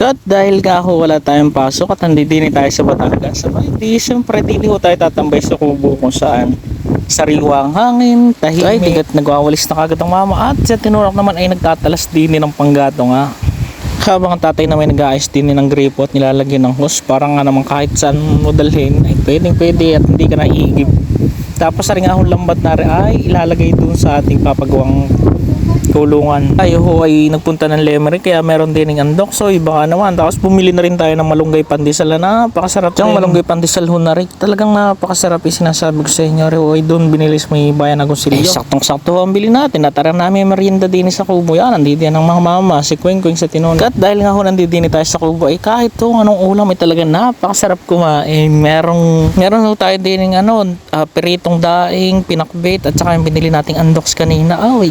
Kat dahil nga ho wala tayong pasok at hindi din tayo sa Batangas. Sabay, di siyempre di ho tayo tatambay sa kubo kung saan sariwang hangin, tahimik. Ay, tigat nagwawalis na kagad ang mama at sa tinurok naman ay nagtatalas din ng panggato nga. Habang ang tatay na may nag-aayos din ng gripo at nilalagyan ng hose, parang nga naman kahit saan mo dalhin, ay pwedeng pwede at hindi ka naiigib. Tapos sa ringahon lambat na rin ay ilalagay dun sa ating papagawang kulungan. Tayo ho ay nagpunta ng Lemery kaya meron din ng andok. So iba ka naman. Tapos bumili na rin tayo ng malunggay pandesal na napakasarap. Yung malunggay pandesal ho na rin. Talagang napakasarap yung sinasabi ko sa inyo. Ho ay doon binilis may bayan ng Gonsilyo. Eh, saktong sakto ho ang bili natin. Natara namin merienda din sa Kubo. Yan, nandito yan ang mga mama. Si Queen Queen sa Tinon. At dahil nga ho nandito din tayo sa Kubo ay kahit ho anong ulam ay talaga napakasarap kumain. Merong, meron ho tayo din ng ano, ah, piritong daing, pinakbit at saka yung binili nating andoks kanina. Oh, ay,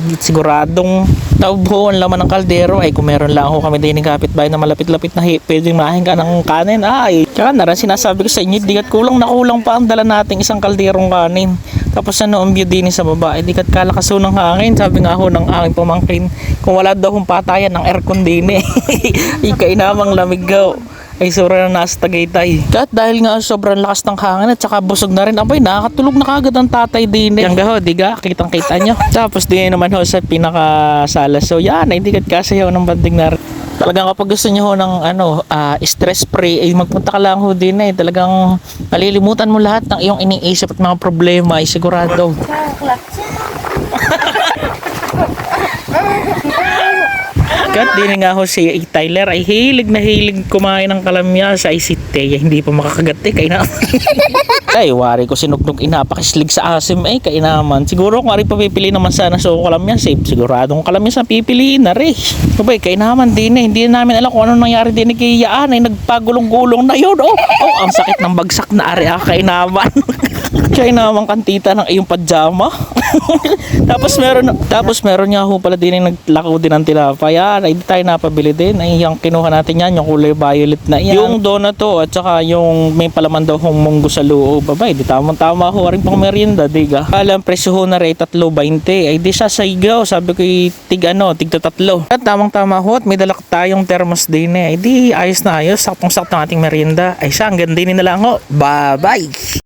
siguradong taob ho ang laman ng kaldero. Ay kung meron lang ho kami din ng kapitbahay na malapit-lapit na pwedeng mahin ka ng kanin. Ay tsaka na rin sinasabi ko sa inyo di kat kulang na kulang pa ang dala nating isang kalderong kanin. Tapos ano ang din sa baba ay di kat kalakaso ng hangin. Sabi nga ho ng aking pamangkin kung wala daw hong patayan ng aircon din eh. Ikainamang lamig ho ay sura na nasa Tagaytay. At dahil nga sobrang lakas ng hangin at saka busog na rin, abay nakakatulog na kagad ang tatay din. eh. Yan gaho, diga, kitang kita nyo. Tapos din naman ho sa pinakasala. So yan, hindi kat kasayaw ng banding na rin. Talagang kapag gusto nyo ho ng ano, ah, stress free, ay magpunta ka lang ho din eh. Talagang malilimutan mo lahat ng iyong iniisip at mga problema ay sigurado. Kat din nga ho si Tyler. Ay hilig na hilig kumain ng kalamyas. Ay si Teya. Hindi pa makakagat eh. Kaya ay wari ko sinugnog inapakislig sa asim ay kaya naman siguro kung ari pa pipili naman sana sa kalamyas eh. Siguradong kalamyas ang pipiliin na rin. Abay, kaya naman din eh. Hindi namin alam kung ano nangyari din kay Yaan ay nagpagulong-gulong na yun. Oh, oh ang sakit ng bagsak na ari ah. Kaya naman kaya naman kantita ng iyong pajama. Tapos meron tapos meron nga ho pala din yung naglako din ng tilapay yan ay di tayo napabili din. Ay yung kinuha natin yan yung kulay violet na yan. Yung donut to at saka yung may palaman daw hong munggo sa loob. Babay di tamang tama ho rin pang merienda diga alam presyo ho na rin tatlo 20 ay di siya sa igaw sabi ko "Eh, tig ano tig tatlo. At tamang tama ho at may dalak tayong thermos din eh. Ay di ayos na ayos saktong sakto ang ating merienda. Ay siya hanggang din na lang ho. Bye bye